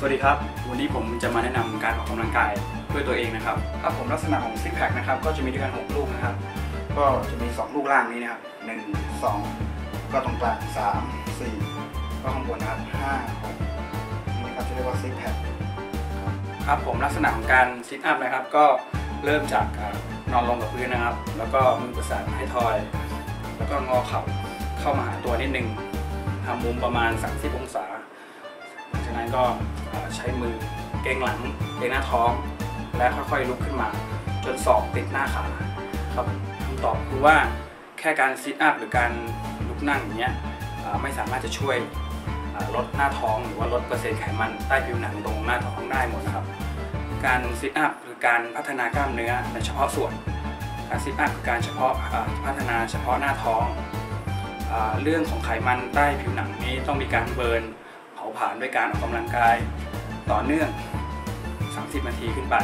สวัสดีครับ วันนี้ผมจะมาแนะนำการออกกำลังกายด้วยตัวเองนะครับครับผมลักษณะของซิกแพคนะครับก็จะมีด้วยกัน6ลูกนะครับ ก็จะมี 2 ลูกล่างนี้นะครับ1 2 ก็ตรงกลาง3 4 ก็ข้างบนนะครับ5 6นี่ครับจะเรียกว่าซิกแพคครับผมลักษณะของการซิทอัพนะครับ ก็เริ่มจากนอนลงกับพื้นนะครับ แล้วก็มือประสานให้ทอย แล้วก็งอเข่าเข้ามาหาตัวนิดนึงทำมุมประมาณ 30 องศาจากนั้นก็ ใช้มือเกรงหลังเกรงหน้าท้อง และค่อยๆลุกขึ้นมา จนศอกติดหน้าขาครับคำตอบคือว่าแค่การซิทอัพหรือการลุกนั่งอย่างเงี้ยไม่สามารถจะช่วยลดหน้าท้องหรือว่าลดเปอร์เซ็นต์ไขมันใต้ผิวหนังตรงหน้าท้องได้หมดนะครับ การซิทอัพคือการพัฒนากล้ามเนื้อในเฉพาะส่วน การซิทอัพคือการเฉพาะพัฒนาเฉพาะหน้าท้องเอ่อเรื่องของไขมันใต้ผิวหนังนี้ต้องมีการเบิร์นเผาผลาญด้วยการออกกำลังกาย ต่อเนื่อง 30 นาทีขึ้นไป